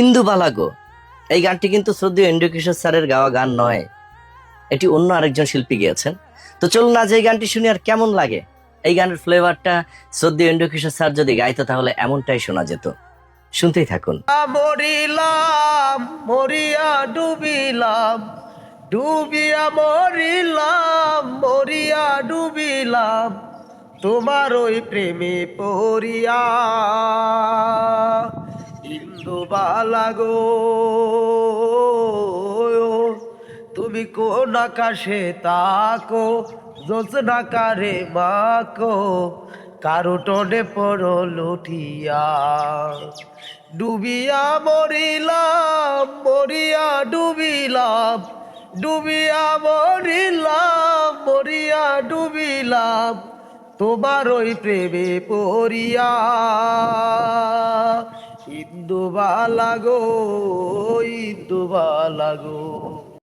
ইন্দুবালাগো এই গানটি কিন্তু শ্রদ্ধেয় ইন্দ্র কিশোর স্যারের গাওয়া গান নয়। এটি অন্য আরেকজন শিল্পী গেয়েছেন। তো চলুন আজ এই গানটি শুনি আর কেমন লাগে? এই গানের ফ্লেভারটা শ্রদ্ধেয় ইন্দ্র কিশোর স্যার যদি গাইতো তাহলে এমনটাই শোনা যেত। শুনতেই থাকুন। মরিলাম, মরিয়া ডুবিলাম, ডুবিয়া মরিলাম, মরিয়া ডুবিলাম, তোমার ওই প্রেমে পড়িয়া। ইন্দু বালাগো তুমি কোন আকাশে তাকো জোৎস্না কারে মাকো কারও টনে পড়ো লুঠিয়া ডুবিয়া মরিলাম, মরিয়া ডুবিলাম, ডুবিয়া মরিলাম, মরিয়া ডুবিলাম, তোমার ওই প্রেমে পড়িয়া। ইন্দু বালাগো ইন্দু বালাগো